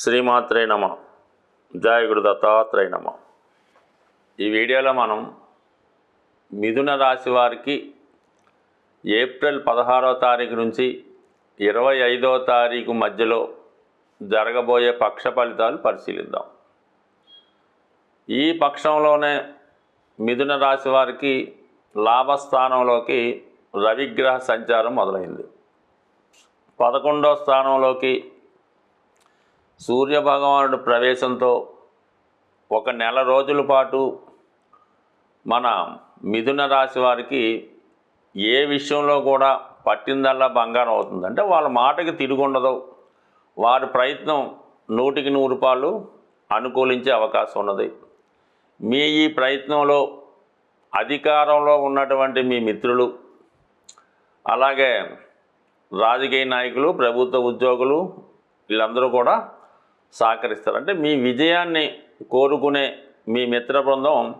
శ్రీమాత్రే నమ. జాయగుడు గురు దత్తాత్రేయ నమ. ఈ వీడియోలో మనం మిథున రాశి వారికి ఏప్రిల్ పదహారో తారీఖు నుంచి ఇరవై ఐదో తారీఖు మధ్యలో జరగబోయే పక్ష ఫలితాలు పరిశీలిద్దాం. ఈ పక్షంలోనే మిథున రాశి వారికి లాభస్థానంలోకి రవిగ్రహ సంచారం మొదలైంది. పదకొండో స్థానంలోకి సూర్యభగవానుడు ప్రవేశంతో ఒక నెల రోజుల పాటు మన మిథున రాశి వారికి ఏ విషయంలో కూడా పట్టిందల్లా బంగారం అవుతుంది. అంటే వాళ్ళ మాటకి తిరుగుండదు వారి ప్రయత్నం నూటికి నూరు రూపాయలు అనుకూలించే అవకాశం ఉన్నది. మీ ఈ ప్రయత్నంలో అధికారంలో ఉన్నటువంటి మీ మిత్రులు అలాగే రాజకీయ నాయకులు ప్రభుత్వ ఉద్యోగులు వీళ్ళందరూ కూడా సహకరిస్తారు. అంటే మీ విజయాన్ని కోరుకునే మీ మిత్ర బృందం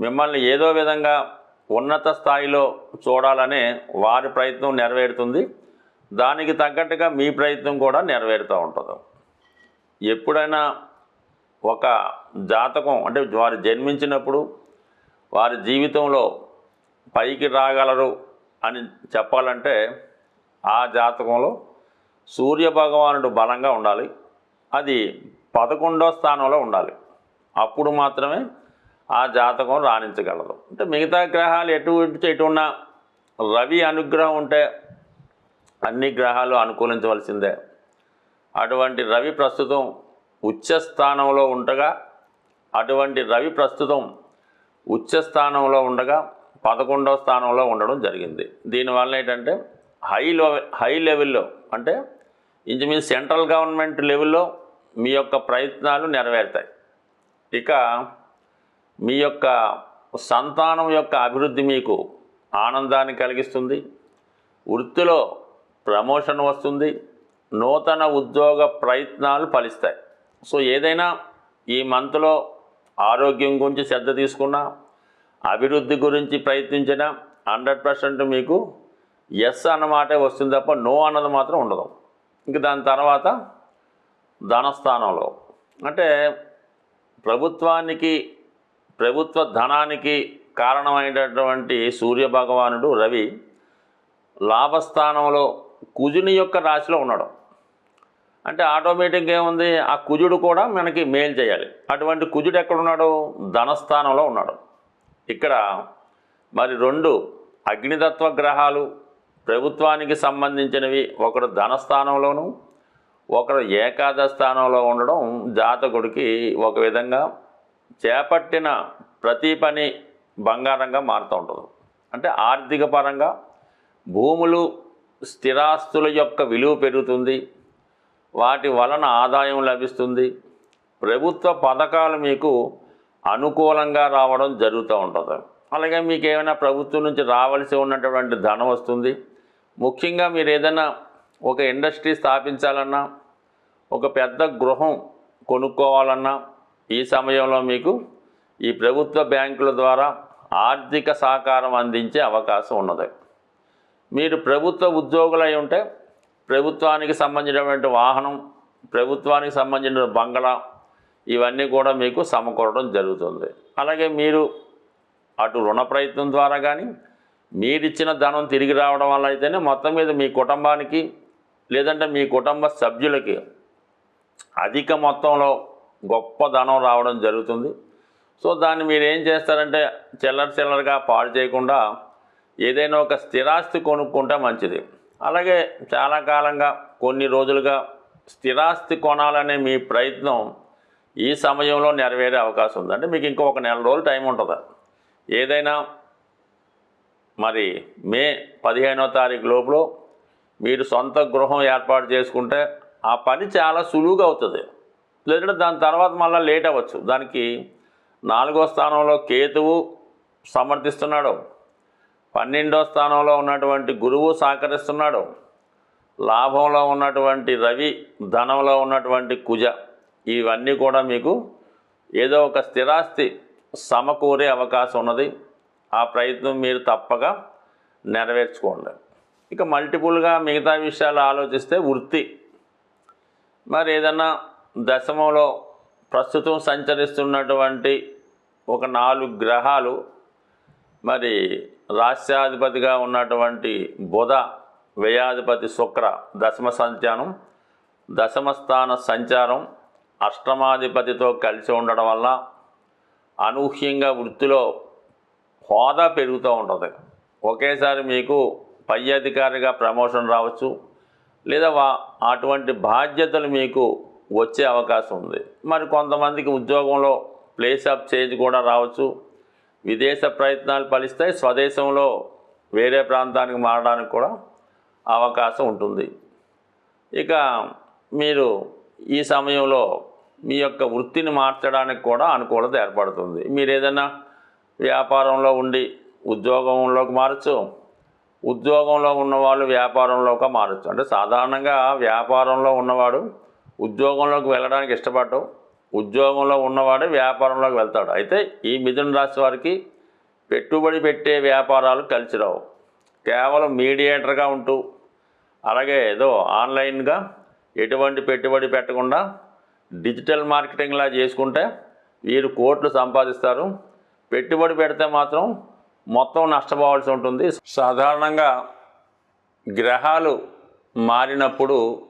మిమ్మల్ని ఏదో విధంగా ఉన్నత స్థాయిలో చూడాలనే వారి ప్రయత్నం నెరవేరుతుంది. దానికి తగ్గట్టుగా మీ ప్రయత్నం కూడా నెరవేరుతూ ఉంటుంది. ఎప్పుడైనా ఒక జాతకం అంటే వారు జన్మించినప్పుడు వారి జీవితంలో పైకి రాగలరు అని చెప్పాలంటే ఆ జాతకంలో సూర్యభగవానుడు బలంగా ఉండాలి. అది పదకొండో స్థానంలో ఉండాలి. అప్పుడు మాత్రమే ఆ జాతకం రాణించగలదు. అంటే మిగతా గ్రహాలు ఎటు ఎటు ఉన్నా రవి అనుగ్రహం ఉంటే అన్ని గ్రహాలు అనుకూలించవలసిందే. అటువంటి రవి ప్రస్తుతం ఉచ్చస్థానంలో ఉండగా అటువంటి రవి ప్రస్తుతం ఉచ్చస్థానంలో ఉండగా పదకొండవ స్థానంలో ఉండడం జరిగింది. దీనివల్ల ఏంటంటే హై లెవెల్ హై లెవెల్లో అంటే ఇంచుమించు సెంట్రల్ గవర్నమెంట్ లెవెల్లో మీ యొక్క ప్రయత్నాలు నెరవేరుతాయి. ఇక మీ యొక్క సంతానం యొక్క అభివృద్ధి మీకు ఆనందాన్ని కలిగిస్తుంది. వృత్తిలో ప్రమోషన్ వస్తుంది. నూతన ఉద్యోగ ప్రయత్నాలు ఫలిస్తాయి. సో ఏదైనా ఈ మంత్లో ఆరోగ్యం గురించి శ్రద్ధ తీసుకున్నా అభివృద్ధి గురించి ప్రయత్నించినా హండ్రెడ్ పర్సెంట్ మీకు ఎస్ అన్నమాటే వస్తుంది తప్ప నో అన్నది మాత్రం ఉండదు. ఇంక దాని తర్వాత ధనస్థానంలో. అంటే ప్రభుత్వానికి ప్రభుత్వ ధనానికి కారణమైనటువంటి సూర్య భగవానుడు రవి లాభస్థానంలో కుజుని యొక్క రాశిలో ఉన్నాడు. అంటే ఆటోమేటిక్గా ఏముంది? ఆ కుజుడు కూడా మనకి మేలు చేయాలి. అటువంటి కుజుడు ఎక్కడున్నాడు? ధనస్థానంలో ఉన్నాడు. ఇక్కడ మరి రెండు అగ్నితత్వ గ్రహాలు ప్రభుత్వానికి సంబంధించినవి. ఒకడు ధనస్థానంలోను ఒకరు ఏకాదశ స్థానంలో ఉండడం జాతకుడికి ఒక విధంగా చేపట్టిన ప్రతి పని బంగారంగా మారుతూ ఉంటుంది. అంటే ఆర్థిక పరంగా భూములు స్థిరాస్తుల యొక్క విలువ పెరుగుతుంది. వాటి వలన ఆదాయం లభిస్తుంది. ప్రభుత్వ పథకాలు మీకు అనుకూలంగా రావడం జరుగుతూ ఉంటుంది. అలాగే మీకు ఏమైనా ప్రభుత్వం నుంచి రావాల్సి ఉన్నటువంటి ధనం వస్తుంది. ముఖ్యంగా మీరు ఏదైనా ఒక ఇండస్ట్రీ స్థాపించాలన్నా ఒక పెద్ద గృహం కొనుక్కోవాలన్నా ఈ సమయంలో మీకు ఈ ప్రభుత్వ బ్యాంకుల ద్వారా ఆర్థిక సహకారం అందించే అవకాశం ఉన్నది. మీరు ప్రభుత్వ ఉద్యోగులై ఉంటే ప్రభుత్వానికి సంబంధించినటువంటి వాహనం ప్రభుత్వానికి సంబంధించిన బంగళా ఇవన్నీ కూడా మీకు సమకూరడం జరుగుతుంది. అలాగే మీరు అటు రుణ ప్రయత్నం ద్వారా కానీ మీరిచ్చిన ధనం తిరిగి రావడం వల్ల అయితేనే మొత్తం మీద మీ కుటుంబానికి లేదంటే మీ కుటుంబ సభ్యులకి అధిక మొత్తంలో గొప్ప ధనం రావడం జరుగుతుంది. సో దాన్ని మీరు ఏం చేస్తారంటే చిల్లర చిల్లరగా పాడు చేయకుండా ఏదైనా ఒక స్థిరాస్తి కొనుక్కుంటే మంచిది. అలాగే చాలా కాలంగా కొన్ని రోజులుగా స్థిరాస్తి కొనాలనే మీ ప్రయత్నం ఈ సమయంలో నెరవేరే అవకాశం ఉంది. అంటే మీకు ఇంకో ఒక నెల రోజులు టైం ఉంటుంది. ఏదైనా మరి మే పదిహేనో తారీఖు లోపల మీరు సొంత గృహం ఏర్పాటు చేసుకుంటే ఆ పని చాలా సులువుగా అవుతుంది. లేదంటే దాని తర్వాత మళ్ళీ లేట్ అవ్వచ్చు. దానికి నాలుగో స్థానంలో కేతువు సమర్థిస్తున్నాడు. పన్నెండో స్థానంలో ఉన్నటువంటి గురువు సహకరిస్తున్నాడు. లాభంలో ఉన్నటువంటి రవి ధనంలో ఉన్నటువంటి కుజ ఇవన్నీ కూడా మీకు ఏదో ఒక స్థిరాస్తి సమకూరే అవకాశం ఉన్నది. ఆ ప్రయత్నం మీరు తప్పక నెరవేర్చుకోండి. ఇక మల్టిపుల్గా మిగతా విషయాలు ఆలోచిస్తే వృత్తి. మరి ఏదన్నా దశమంలో ప్రస్తుతం సంచరిస్తున్నటువంటి ఒక నాలుగు గ్రహాలు మరి రాష్ట్రాధిపతిగా ఉన్నటువంటి బుధ వ్యయాధిపతి శుక్ర దశమ సంచారం దశమస్థాన సంచారం అష్టమాధిపతితో కలిసి ఉండడం వల్ల అనూహ్యంగా వృత్తిలో హోదా పెరుగుతూ ఉంటుంది. ఒకేసారి మీకు పై అధికారిగా ప్రమోషన్ రావచ్చు లేదా అటువంటి బాధ్యతలు మీకు వచ్చే అవకాశం ఉంది. మరి కొంతమందికి ఉద్యోగంలో ప్లేస్ ఆఫ్ చేంజ్ కూడా రావచ్చు. విదేశ ప్రయత్నాలు ఫలిస్తాయి స్వదేశంలో వేరే ప్రాంతానికి మారడానికి కూడా అవకాశం ఉంటుంది. ఇక మీరు ఈ సమయంలో మీ యొక్క వృత్తిని మార్చడానికి కూడా అనుకూలత ఏర్పడుతుంది. మీరు ఏదైనా వ్యాపారంలో ఉండి ఉద్యోగంలోకి మారచ్చు ఉద్యోగంలో ఉన్నవాళ్ళు వ్యాపారంలోకి మారచ్చు. అంటే సాధారణంగా వ్యాపారంలో ఉన్నవాడు ఉద్యోగంలోకి వెళ్ళడానికి ఇష్టపడటం ఉద్యోగంలో ఉన్నవాడే వ్యాపారంలోకి వెళ్తాడు. అయితే ఈ మిథున రాశి వారికి పెట్టుబడి పెట్టే వ్యాపారాలు కలిసి రావు. కేవలం మీడియేటర్గా ఉంటూ అలాగే ఏదో ఆన్లైన్గా ఎటువంటి పెట్టుబడి పెట్టకుండా డిజిటల్ మార్కెటింగ్లా చేసుకుంటే వీరు కోట్లు సంపాదిస్తారు. పెట్టుబడి పెడితే మాత్రం మొత్తం నష్టపోవాల్సి ఉంటుంది. సాధారణంగా గ్రహాలు మారినప్పుడు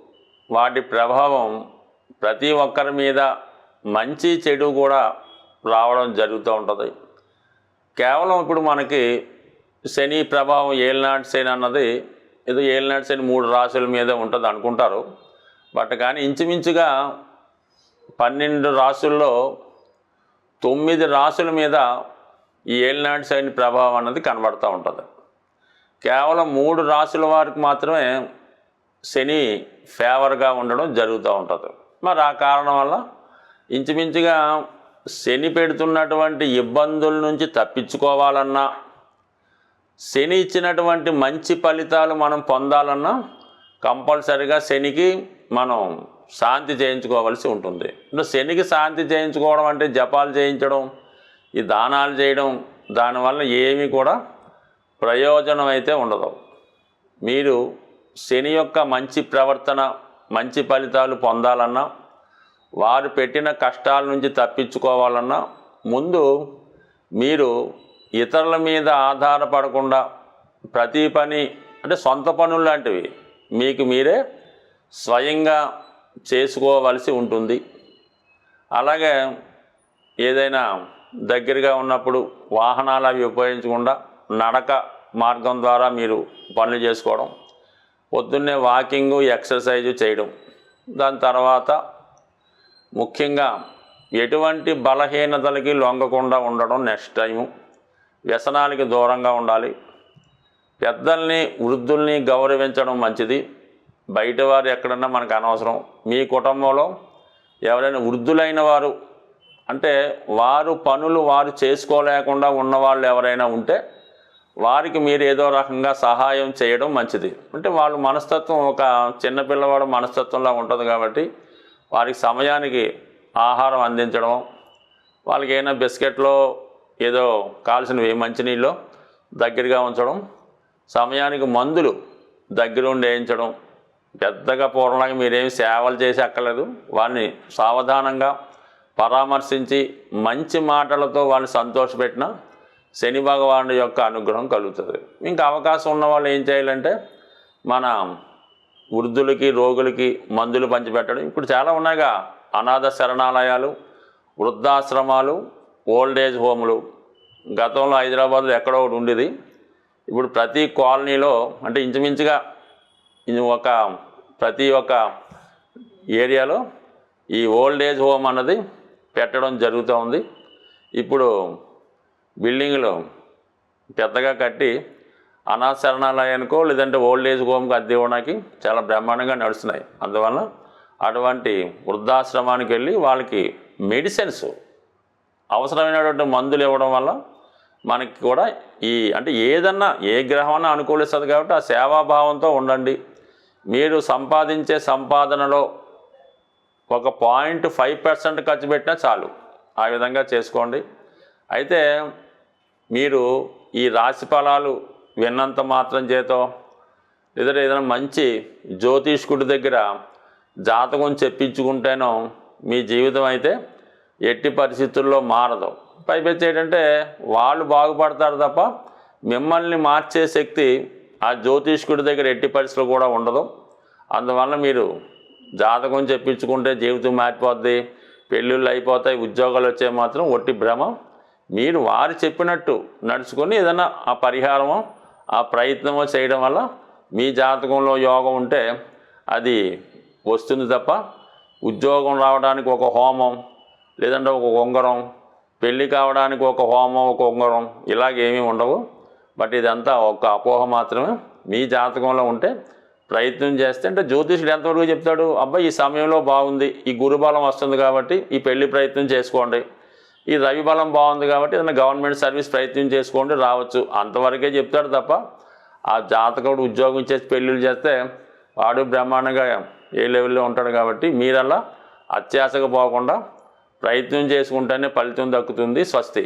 వాటి ప్రభావం ప్రతి ఒక్కరి మీద మంచి చెడు కూడా రావడం జరుగుతూ ఉంటుంది. కేవలం ఇప్పుడు మనకి శని ప్రభావం ఏలినాటి శని అన్నది ఏదో ఏలినాటి శని మూడు రాశుల మీద ఉంటుంది అనుకుంటారు. బట్ కానీ ఇంచుమించుగా పన్నెండు రాసుల్లో తొమ్మిది రాసుల మీద ఈ ఏలినాటి శని ప్రభావం అన్నది కనబడుతూ ఉంటుంది. కేవలం మూడు రాశుల వారికి మాత్రమే శని ఫేవర్గా ఉండడం జరుగుతూ ఉంటుంది. మరి ఆ కారణం వల్ల ఇంచుమించుగా శని పెడుతున్నటువంటి ఇబ్బందుల నుంచి తప్పించుకోవాలన్నా శని ఇచ్చినటువంటి మంచి ఫలితాలు మనం పొందాలన్నా కంపల్సరిగా శనికి మనం శాంతి చేయించుకోవాల్సి ఉంటుంది. అంటే శనికి శాంతి చేయించుకోవడం అంటే జపాలు చేయించడం ఈ దానాలు చేయడం దానివల్ల ఏమీ కూడా ప్రయోజనం అయితే ఉండదు. మీరు శని యొక్క మంచి ప్రవర్తన మంచి ఫలితాలు పొందాలన్నా వారు పెట్టిన కష్టాల నుంచి తప్పించుకోవాలన్నా ముందు మీరు ఇతరుల మీద ఆధారపడకుండా ప్రతి పని అంటే సొంత పనులు లాంటివి మీకు మీరే స్వయంగా చేసుకోవలసి ఉంటుంది. అలాగే ఏదైనా దగ్గరగా ఉన్నప్పుడు వాహనాలు అవి ఉపయోగించకుండా నడక మార్గం ద్వారా మీరు పనులు చేసుకోవడం పొద్దున్నే వాకింగు ఎక్సర్సైజు చేయడం. దాని తర్వాత ముఖ్యంగా ఎటువంటి బలహీనతలకి లొంగకుండా ఉండడం నెక్స్ట్ టైము. వ్యసనాలకి దూరంగా ఉండాలి. పెద్దల్ని వృద్ధుల్ని గౌరవించడం మంచిది. బయట వారు ఎక్కడన్నా మనకు అనవసరం. మీ కుటుంబంలో ఎవరైనా వృద్ధులైన వారు అంటే వారు పనులు వారు చేసుకోలేకుండా ఉన్నవాళ్ళు ఎవరైనా ఉంటే వారికి మీరు ఏదో రకంగా సహాయం చేయడం మంచిది. అంటే వాళ్ళ మనస్తత్వం ఒక చిన్నపిల్లవాడు మనస్తత్వంలా ఉంటుంది కాబట్టి వారికి సమయానికి ఆహారం అందించడం వాళ్ళకి ఏమైనా బిస్కెట్లో ఏదో కావాల్సినవి మంచినీళ్ళు దగ్గరగా ఉంచడం సమయానికి మందులు దగ్గరుండి వేయించడం పెద్దగా పూర్ణంగా మీరేమి సేవలు చేసి అక్కర్లేదు. వారిని సావధానంగా పరామర్శించి మంచి మాటలతో వాళ్ళని సంతోషపెట్టిన శని భగవానుడి యొక్క అనుగ్రహం కలుగుతుంది. ఇంకా అవకాశం ఉన్న వాళ్ళు ఏం చేయాలంటే మన వృద్ధులకి రోగులకి మందులు పంచిపెట్టడం. ఇప్పుడు చాలా ఉన్నాయిగా అనాథ శరణాలయాలు వృద్ధాశ్రమాలు ఓల్డ్ ఏజ్ హోములు. గతంలో హైదరాబాద్లో ఎక్కడో ఒకటి ఉండేది. ఇప్పుడు ప్రతి కాలనీలో అంటే ఇంచుమించుగా ఇది ఒక ప్రతి ఒక్క ఏరియాలో ఈ ఓల్డ్ ఏజ్ హోమ్ అన్నది పెట్టడం జరుగుతూ ఉంది. ఇప్పుడు బిల్డింగ్లు పెద్దగా కట్టి అనాశరణాలయానికో లేదంటే ఓల్డ్ ఏజ్ హోమ్కి అద్దె ఇవ్వడానికి చాలా బ్రహ్మాండంగా నడుస్తున్నాయి. అందువల్ల అటువంటి వృద్ధాశ్రమానికి వెళ్ళి వాళ్ళకి మెడిసిన్స్ అవసరమైనటువంటి మందులు ఇవ్వడం వల్ల మనకి కూడా ఈ అంటే ఏదన్నా ఏ గ్రహమన్నా అనుకూలిస్తుంది కాబట్టి ఆ సేవాభావంతో ఉండండి. మీరు సంపాదించే సంపాదనలో ఒక పాయింట్ ఫైవ్ పర్సెంట్ ఖర్చు పెట్టినా చాలు. ఆ విధంగా చేసుకోండి. అయితే మీరు ఈ రాశి ఫలాలు విన్నంత మాత్రం చేతో లేదా ఏదైనా మంచి జ్యోతిష్కుడి దగ్గర జాతకం చెప్పించుకుంటేనో మీ జీవితం అయితే ఎట్టి పరిస్థితుల్లో మారదు. పైపెచ్చి ఏంటంటే వాళ్ళు బాగుపడతారు తప్ప మిమ్మల్ని మార్చే శక్తి ఆ జ్యోతిష్కుడి దగ్గర ఎట్టి పరిస్థితులు కూడా ఉండదు. అందువల్ల మీరు జాతకం చెప్పించుకుంటే జీవితం మారిపోద్ది పెళ్ళిళ్ళు అయిపోతాయి ఉద్యోగాలు వచ్చే మాత్రం ఒట్టి భ్రమ. మీరు వారు చెప్పినట్టు నడుచుకొని ఏదైనా ఆ పరిహారమో ఆ ప్రయత్నమో చేయడం వల్ల మీ జాతకంలో యోగం ఉంటే అది వస్తుంది తప్ప ఉద్యోగం రావడానికి ఒక హోమం లేదంటే ఒక ఉంగరం పెళ్ళి కావడానికి ఒక హోమం ఒక ఉంగరం ఇలాగేమీ ఉండవు. బట్ ఇదంతా ఒక అపోహ మాత్రమే. మీ జాతకంలో ఉంటే ప్రయత్నం చేస్తే అంటే జ్యోతిషుడు ఎంతవరకు చెప్తాడు? అబ్బాయి ఈ సమయంలో బాగుంది. ఈ గురుబలం వస్తుంది కాబట్టి ఈ పెళ్ళి ప్రయత్నం చేసుకోండి. ఈ రవి బలం బాగుంది కాబట్టి ఏదైనా గవర్నమెంట్ సర్వీస్ ప్రయత్నం చేసుకోండి రావచ్చు. అంతవరకే చెప్తాడు తప్ప ఆ జాతకుడు ఉద్యోగం చేసి పెళ్ళిళ్ళు చేస్తే వాడు బ్రహ్మాండంగా ఏ లెవెల్లో ఉంటాడు కాబట్టి మీరలా అత్యాశకు పోకుండా ప్రయత్నం చేసుకుంటేనే ఫలితం దక్కుతుంది. స్వస్తి.